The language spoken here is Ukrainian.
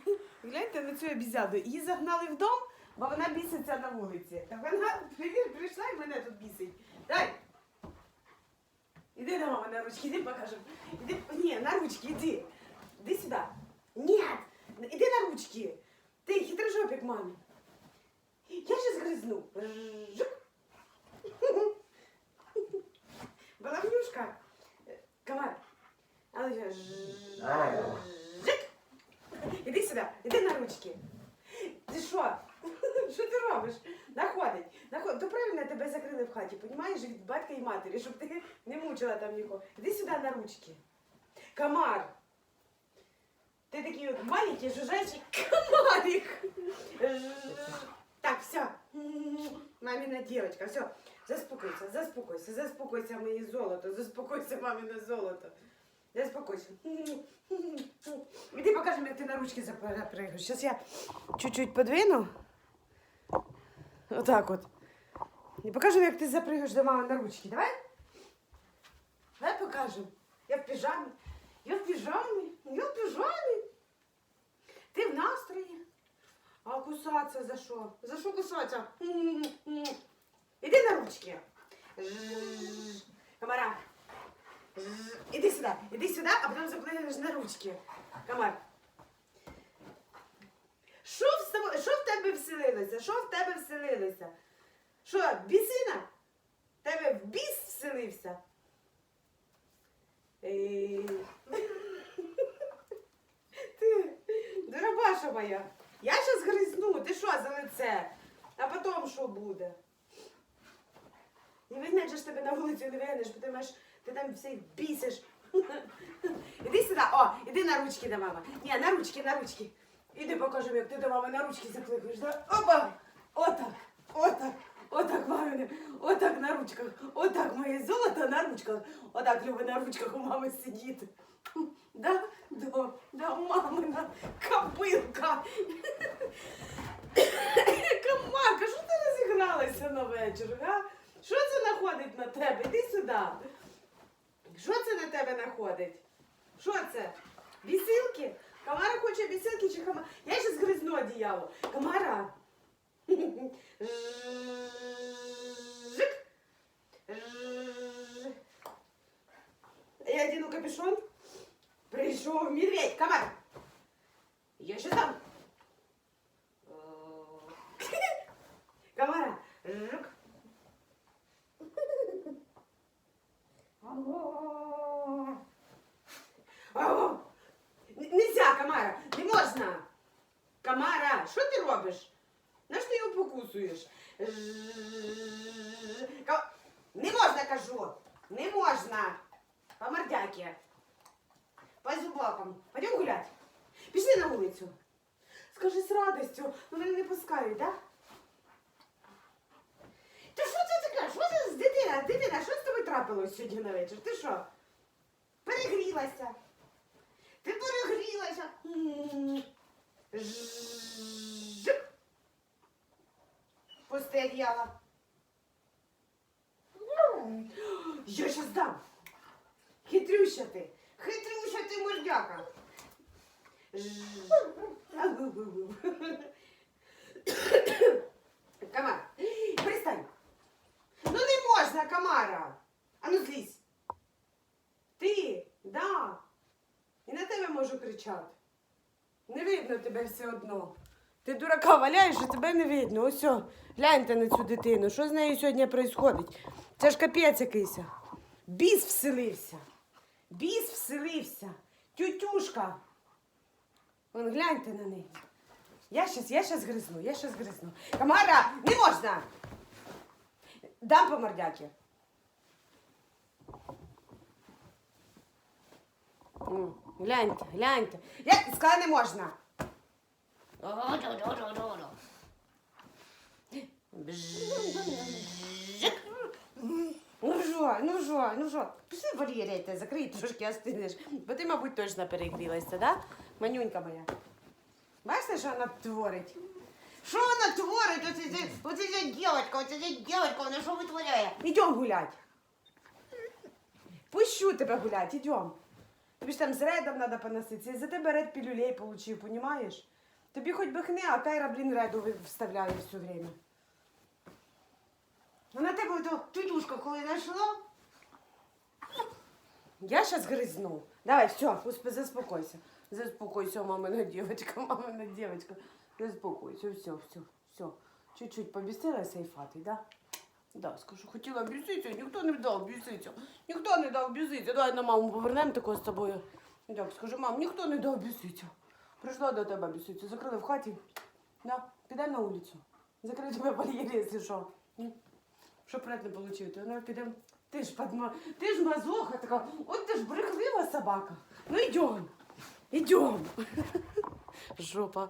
Гляньте на цю обізяду. Її загнали в дом, бо вона біситься на вулиці. Так вона привір, прийшла і мене тут бісить. Дай. Іди до мами на ручки, іди покажемо. Іди, ні, на ручки, іди. Іди сюди. Ні, іди на ручки. Ти хитрожопик мамі. Я ще згризну. Жук. Балавнюшка. Комар. А ну ще жик. Іди сюди, іди на ручки. Ти що? Що ти робиш? Находить. Наход... То правильно тебе закрили в хаті, понімаєш, від батька і матері, щоб ти не мучила там нікого. Іди сюди на ручки. Комар. Ти такий от маленький жужжачий комарик. Так, все. Мамина девочка, все. Заспокойся, заспокойся, заспокойся, моє золото, заспокойся, мамине золото. Заспокойся. Іди покажемо, як ти на ручки запрыгаєш. Зараз я чуть-чуть подвину. Отак от. І покажемо, як ти запрыгаєш до мами на ручки. Давай? Давай покажемо. Я в піжамі. Я в піжамі. Я в піжамі. Ти в настрої. А кусатися за що? За що кусатися? Іди на ручки. Комара. Жжж. Іди сюди, іди сюди, а потім заплигаєш на ручки. Комар. Що в, в тебе вселилося? Що в тебе вселилося? Що, бісина? Тебе в біс вселився? Ей. Ти, дорабаша моя, я щас гризну, ти що за лице? А потім що буде? І вигнать тебе на вулицю не вигнеш, бо ти маєш, ти там всіх бісиш. Іди сюди, о, іди на ручки до мами. Ні, на ручки, на ручки. Іди покажемо, як ти до мами на ручки закликаєш. Да? Опа! Отак, отак, отак, мамине, отак на ручках, отак моє золото на ручках. Отак любить на ручках у мами сидіти. Да, да, да, мамина кобилка. Комарка, що ти розігралася на вечір. Що це находить на тебе? Іди сюди. Що це на тебе находить? Що це? Бісилки? Камара хоче бісилки чи камара? Я ще згризну одіяло. Камара. Жик. Жик. Я одену капюшон. Прийшов медведь. Комар. Я ще там. Камара. Жик. Робиш? На що ти його покусуєш? Не можна, кажу. Не можна. По мордяки. По зубакам. Пойдем гулять. Пішли на вулицю. Скажи з радістю, ну вони не пускають, так? Та що це таке? Що це з дитина? Дитина, що з тобою трапилось сьогодні на вечір? Ти що? Перегрілася. Ти перегрілася. Жик. Пусти одіяло. Я щас дам. Хитрюща ти. Хитрюща ти мордяка. Камара, пристань. Ну не можна, Камара. А ну злізь. Ти, да. І на тебе можу кричати. Не видно тебе все одно. Ти дурака валяєш, а тебе не видно. Ось, гляньте на цю дитину. Що з нею сьогодні відбувається? Це ж капець якийсь. Біс вселився. Біс вселився. Тютюшка. Вон гляньте на неї. Я щас, я щас гризну, я щас гризну. Камара, не можна! Дам по мордяки. М, Гляньте, гляньте. Я сказала, не можна. Ну що, ну що, ну що? Пішли вольєряйте, закрий трошки остинеш. Бо ти, мабуть, точно перегрілася, да? Манюнька моя. Бачите, що вона творить? Що вона творить? Оце ця, оце ця дівчинка, оце ця дівчинка, вона що витворяє? Ідем гулять. Пущу тебе гулять, ідем. Тобі ж там з редом треба поноситися. І за тебе ред пілюлей получив, понімаєш? Тобі хоч би хне, а Кайра, блін, реду вставляє все время. Ну на тебе то тютюшка коли знайшла. Я сейчас грызну. Давай, все, заспокойся. Заспокойся, мамина девочка, мамина девочка. Заспокойся, все, все, все. Чуть-чуть побісила сейфати, да? Да, скажу, хотіла біситися, ніхто не дав біситися. Ніхто не дав біситися. Давай на маму повернемо тако з тобою. Так, скажу, мам, ніхто не дав біситися. Прийшла до тебе біситися, закрили в хаті. Да, підемо на вулицю. Закрили тебе бар'єр, якщо що. М? Щоб пред не получив, то ну підемо. Ти ж подма... ти ж мазоха така, от ти ж брехлива собака. Ну йдем, йдем. Жопа.